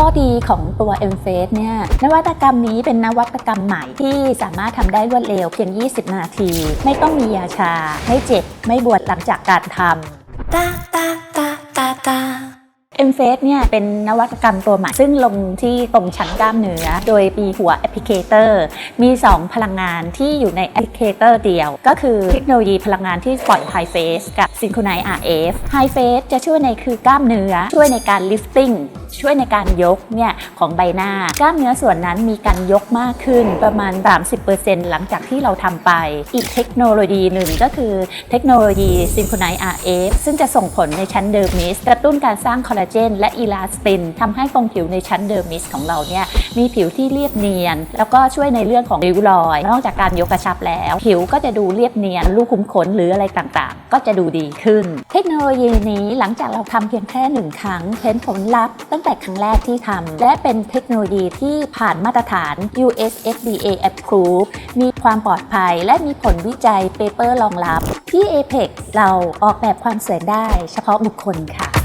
ข้อดีของตัว m f a c e เนี่ยนวัตกรรมนี้เป็นนวัตกรรมใหม่ที่สามารถทำได้รวดเร็วเพียง 20 นาที ไม่ต้องมียาชา ไม่เจ็บ ไม่ปวดหลังจากการทำตา m f a c e เนี่ยเป็นนวัตกรรมตัวใหม่ซึ่งลงที่ตรงชั้นกล้ามเนื้อ โดยมีหัวแอปพลิเคเตอร์ มี 2 พลังงานที่อยู่ในแอปพลิเคเตอร์เดียว ก็คือเทคโนโลยีพลังงานที่ปล่อย High Phase กับ Synchronize RF High Phase จะช่วยในคือกล้ามเนื้อ ช่วยในการ lifting ช่วยในการยกเนี่ยของใบหน้ากล้ามเนื้อส่วนนั้นมีการยกมากขึ้นประมาณ 30%หลังจากที่เราทำไป อีกเทคโนโลยีหนึ่งก็คือเทคโนโลยี Synchronize RF ซึ่งจะส่งผลในชั้นเดอร์มิสกระตุ้นการสร้างคอลลาเจน และอีลาสตินทำให้ตรงผิวในชั้นเดอร์มิสของเราเนี่ยมีผิวที่เรียบเนียน แล้วก็ช่วยในเรื่องของริ้วรอย นอกจากการยกกระชับแล้ว ผิวก็จะดูเรียบเนียนรูขุมขนหรืออะไรต่างๆ ก็จะดูดีขึ้น เทคโนโลยีนี้หลังจากเราทำเพียงแค่หนึ่งครั้งเห็นผลลัพธ์ตั้งแต่ครั้งแรกที่ทำและเป็นเทคโนโลยีที่ผ่านมาตรฐาน US FDA approved มีความปลอดภัย และมีผลวิจัยเปเปอร์รองรับ ที่ Apex เราออกแบบความสวยได้เฉพาะบุคคลค่ะ